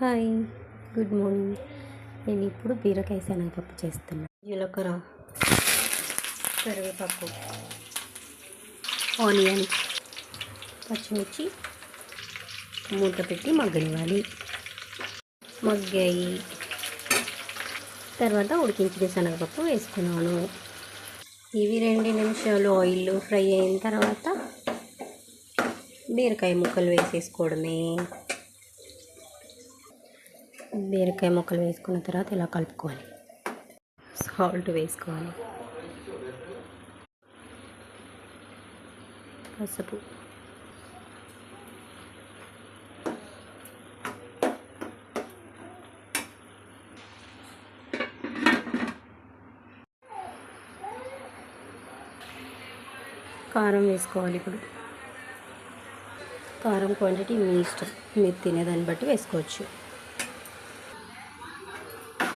Hi good morning. నేను ఇప్పుడు బీరకాయ శనగపప్పు చేస్తున్నాను జీలకర్ర కరివేపాకు ఆనియన్ పచ్చిమిర్చి మూత పెట్టి మగ్గనివ్వాలి. మగ్గాయి. తర్వాత ఉడికించిన శనగపప్పు వేసుకున్నాను. ఇవి రెండు నిమిషాలు ఆయిల్ ఫ్రై అయిన తర్వాత బీరకాయ ముక్కలు వేసేసుకోవడమే. బీరకాయ ముక్కలు వేసుకున్న తర్వాత ఇలా కలుపుకోవాలి. సాల్ట్ వేసుకోవాలి. పసుపు. కారం వేసుకోవాలి ఇప్పుడు. కారం క్వాంటిటీ మీ ఇష్టం. మీరు తినేదాన్ని బట్టి వేసుకోవచ్చు.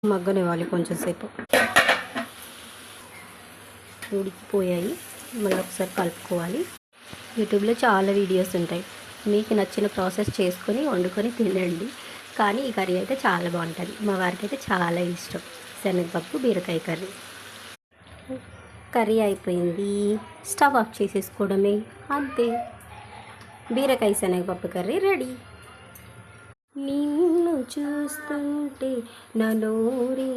మగ్గనివ్వాలి కొంచెంసేపు ఉడికిపోయాయి. మళ్ళీ ఒకసారి కలుపుకోవాలి. యూట్యూబ్లో చాలా వీడియోస్ ఉంటాయి. మీకు నచ్చిన ప్రాసెస్ చేసుకొని వండుకొని తినండి. కానీ ఈ కర్రీ అయితే చాలా బాగుంటుంది. మా వారికి అయితే చాలా ఇష్టం. శనగపప్పు బీరకాయ కర్రీ. కర్రీ అయిపోయింది. స్టవ్ ఆఫ్ చేసేసుకోవడమే. అంతే. బీరకాయ శనగపప్పు కర్రీ రెడీ. నిన్ను చూస్తుంటే నా నోరి